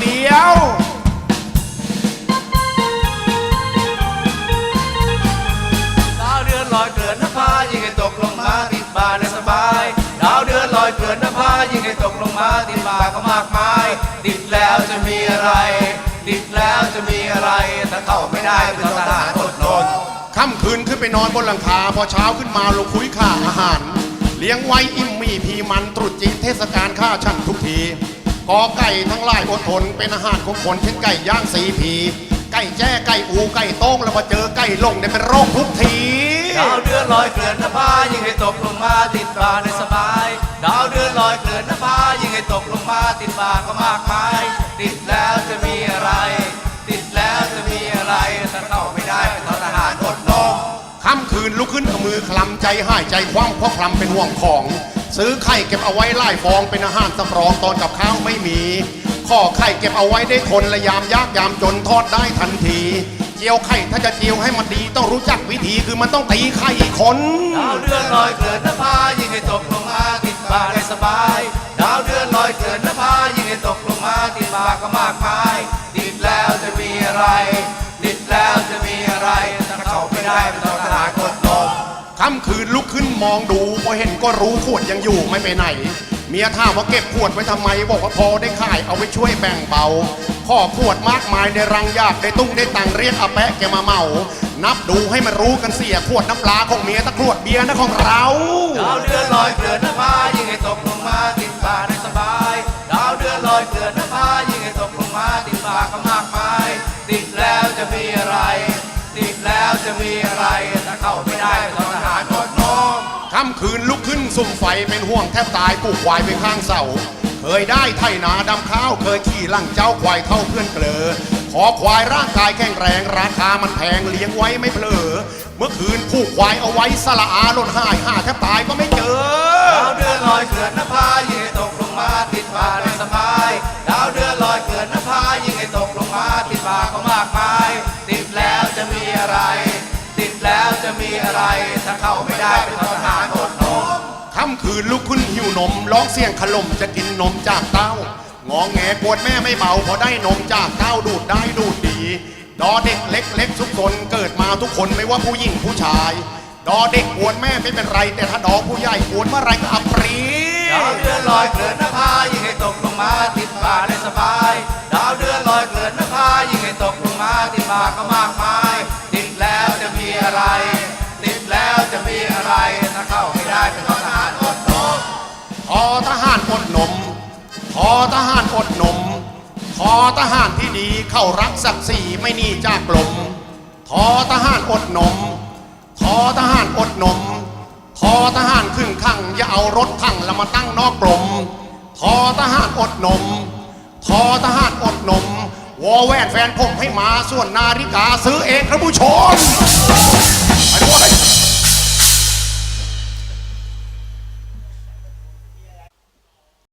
เดียว ดาวเดือนลอยเกลื่อนน้ำพายิ่งให้ตกลงมาติดบ่าในสบาย ดาวเดือนลอยเกลื่อนน้ำพายิ่งให้ตกลงมาติดบ่าก็มากมาย ติดแล้วจะมีอะไร ติดแล้วจะมีอะไร ถ้าเข้าไม่ได้เป็นต้องทหารอดนทนค่ำคืนขึ้นไปนอนบนหลังคา พอเช้าขึ้นมาลงคุยข่าอาหาร เลี้ยงไว้อิ่มมีพีมันตรุษจีนเทศกาลข้าชั่นทุกที กอไก่ทั้งหลายอดทนเป็นอาหารของคนเช่นไก่ย่างสีผี ไก่แจ้ไก่อูไก่โต้งแล้วมาเจอไก่ลงเนี่ยเป็นโรคทุกทีดาวเดือนลอยเกลื่อนนภายิ่งให้ตกลงมาติดบ่าในสบายดาวเดือนลอยเกลื่อนนภายิ่งให้ตกลงมาติดบ่าก็มากมายติดแล้วจะมีอะไร ติดแล้วจะมีอะไรถ้าเข้าไม่ได้เป็นทหารอดนมค่ำคืนลุกขึ้นกับมือคลำใจหายใจคว่ำเพราะคลำเป็นห่วงของ ซื้อไข่เก็บเอาไว้ไล่ฟองเป็นอาหารสำรองตอนกับข้าวไม่มีข้อไข่เก็บเอาไว้ได้ทนและยามยากยามจนทอดได้ทันที เจียวไข่ถ้าจะเจียวให้มันดีต้องรู้จักวิธีคือมันต้องตีไข่คนดาวเดือนลอยเกลื่อนนภายิ่งให้ตกลงมาติดบ่าได้สบาย ดาวเดือนลอยเกลื่อนนภายิ่งให้ตกลงมาติดบ่าก็มากมาย ค่ำคืนลุกขึ้นมองดูพอเห็นก็รู้ขวดยังอยู่ไม่ไปไหน เมียถามว่าเก็บขวดไว้ทำไม บอกว่าพอได้ขายเอาไว้ช่วยแบ่งเบาข้อขวดมากมายในรังยากได้ตุ้งได้ตังเรียกอาแปะแกมาเมา นับดูให้มันรู้กันเสียขวดน้ำปลาของเมียตะขวดเบียร์นะของเราดาวเดือนลอยเกลื่อนนภายิ่งให้ตกลงมาติดบ่าได้สบายดาวเดือนลอยเกลื่อนนภายิ่งให้ตกลงมาติดบ่าก็มากมาย ติดแล้วจะมีอะไร ติดแล้วจะมีอะไรถ้าเข้า ลุกขึ้นสุ่มไฟเป็นห่วงแทบตายปลูกควายไปข้างเสา เคยได้ไถนาดำข้าว เคยขี่ลังเจ้าควายเท่าเพื่อนเกลอ ขอควายร่างกายแข็งแรง ราคามันแพงเลี้ยงไว้ไม่เพลอ เมื่อคืนผูกควายเอาไว้สละอาล่นหายหาแทบตายก็ไม่เจอ ดาวเดือนลอยเกลื่อนนภายิ่งให้ตกลงมาติดบ่าได้สบาย ดาวเดือนลอยเกลื่อนนภายิ่งให้ตกลงมาติดบ่าก็มากมาย ติดแล้วจะมีอะไร ติดแล้วจะมีอะไร ถ้าเข้าไม่ได้เป็นทหารอดน ค่ำคืนลุกขึ้นหิวนมร้องเสียงขลมจะกินนมจากเต้างองแงปวดแม่ไม่เบาพอได้นมจากเต้าดูดได้ดูดดีดอเด็กเล็กเล็กทุกคนเกิดมาทุกคนไม่ว่าผู้หญิงผู้ชาย ดอเด็กปวดแม่ไม่เป็นไร แต่ถ้าดอผู้ใหญ่ปวดเมื่อไรก็อับปรีดาวเดือนลอยเกลื่อนนภายิ่งให้ตกลงมาติดบ่าได้สบาย ดาวเดือนลอยเกลื่อนนภายิ่งให้ตกลงมาติดบ่าก็มา หารอดนมพอทหารที่ดีเข้ารักศักดิ์ศรีไม่หนีจากลมทอทหารอดนมทอทหารอดนมทอทหารขึ้นขังอย่าเอารถถังแล้วมาตั้งนอกกลมทอทหารอดนมทอทหารอดนม วอแวนแฟนผมให้มาส่วนนาฬิกาซื้อเองครับผู้ชม